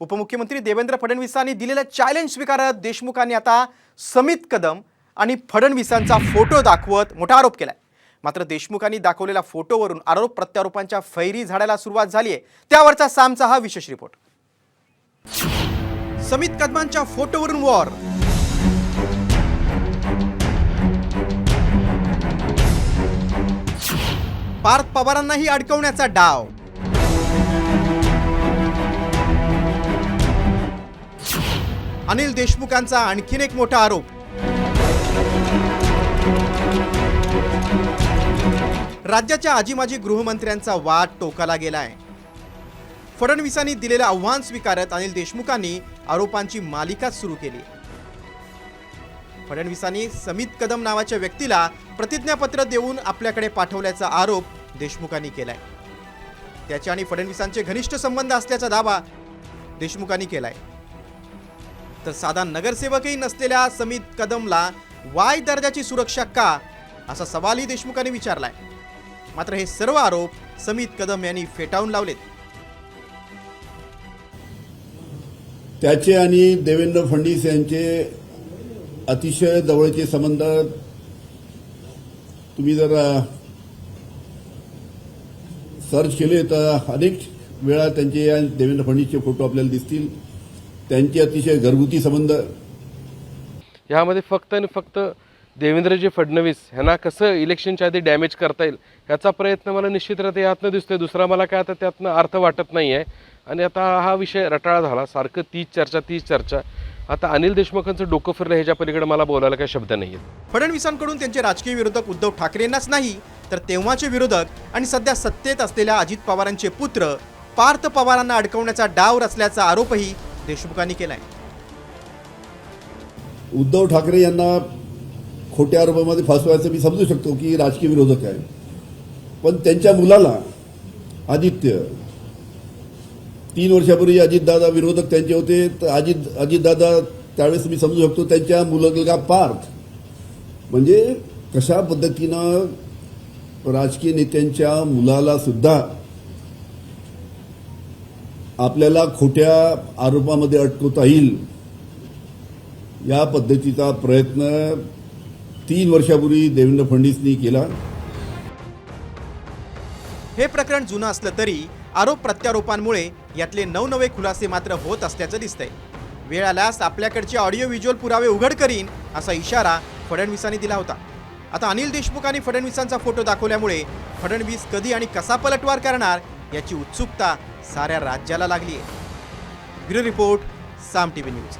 उपमुख्यमंत्री देवेंद्र फडणवीसांनी दिलेलं चॅलेंज स्वीकारत देशमुखांनी आता समित कदम आणि फडणवीसांचा फोटो दाखवत मोठा आरोप केलाय. मात्र देशमुखांनी दाखवलेल्या फोटोवरून आरोप प्रत्यारोपांच्या फैरी झाडायला सुरुवात झाली आहे. त्यावरचा सामचा हा विशेष रिपोर्ट समित कदमांच्या फोटोवरून वॉर पार्थ पवारांनाही अडकवण्याचा डाव. अनिल देशमुखांचा आणखीन एक मोठा आरोप. राज्याच्या आजीमाजी गृहमंत्र्यांचा वाद टोकाला गेलाय. फडणवीसांनी दिलेलं आव्हान स्वीकारत अनिल देशमुखांनी आरोपांची मालिकाच सुरू केली. फडणवीसांनी समित कदम नावाच्या व्यक्तीला प्रतिज्ञापत्र देऊन आपल्याकडे पाठवल्याचा आरोप देशमुखांनी केलाय. त्याचे आणि फडणवीसांचे घनिष्ठ संबंध असल्याचा दावा देशमुखांनी केलाय. तर साधा नगरसेवकही नसलेल्या समित कदमला वाय दर्जाची सुरक्षा का? असा सवालही देशमुखांनी विचारलाय. मात्र हे सर्व आरोप समित कदम यांनी फेटाळून लावलेत. त्याचे आणि देवेंद्र फडणवीस यांचे अतिशय जवळचे संबंध तुम्ही जर सर्च केले तर अनेक वेळा त्यांचे या देवेंद्र फडणवीसचे फोटो आपल्याला दिसतील. त्यांचे अतिशय घरगुती संबंध. ह्यामध्ये फक्त आणि फक्त देवेंद्रजी फडणवीस ह्यांना कसं इलेक्शनच्या आधी डॅमेज करता येईल ह्याचा प्रयत्न मला निश्चितरित्या यातनं दिसतोय. दुसरा मला काय आता त्यातनं अर्थ वाटत नाही आहे आणि आता हा विषय रटाळा झाला. सारखं तीच चर्चा तीच चर्चा. आता अनिल देशमुखांचं डोकं फिरलं ह्याच्या पलीकडे मला बोलायला काही शब्द नाही आहेत फडणवीसांकडून त्यांचे राजकीय विरोधक उद्धव ठाकरेंनाच नाही तर तेव्हाचे विरोधक आणि सध्या सत्तेत असलेल्या अजित पवारांचे पुत्र पार्थ पवारांना अडकवण्याचा डाव रचल्याचा आरोपही देशमुखांनी केलाय. उद्धव ठाकरे यांना खोट्या आरोपामध्ये फसवायचं मी समजू शकतो की राजकीय विरोधक आहे पण त्यांच्या मुलाला आदित्य तीन वर्षापूर्वी अजितदादा विरोधक त्यांचे होते तर अजित अजितदादा त्यावेळेस मी समजू शकतो त्यांच्या मुलगा पार्थ. म्हणजे कशा पद्धतीनं राजकीय नेत्यांच्या मुलाला सुद्धा आपल्याला खोट्या आरोपामध्ये अटकवता येईल या पद्धतीचा प्रयत्न तीन वर्षापूर्वी देवेंद्र फडणवीसनी केला. हे प्रकरण जुनं असलं तरी आरोप प्रत्यारोपांमुळे यातले नवनवे खुलासे मात्र होत असल्याचं दिसतंय. वेळ आल्यास आपल्याकडचे ऑडिओ व्हिज्युअल पुरावे उघड करीन असा इशारा फडणवीसांनी दिला होता. आता अनिल देशमुख आणि फडणवीसांचा फोटो दाखवल्यामुळे फडणवीस कधी आणि कसा पलटवार करणार याची उत्सुकता साऱ्या राज्याला लागली आहे. Bureau report Saam TV news.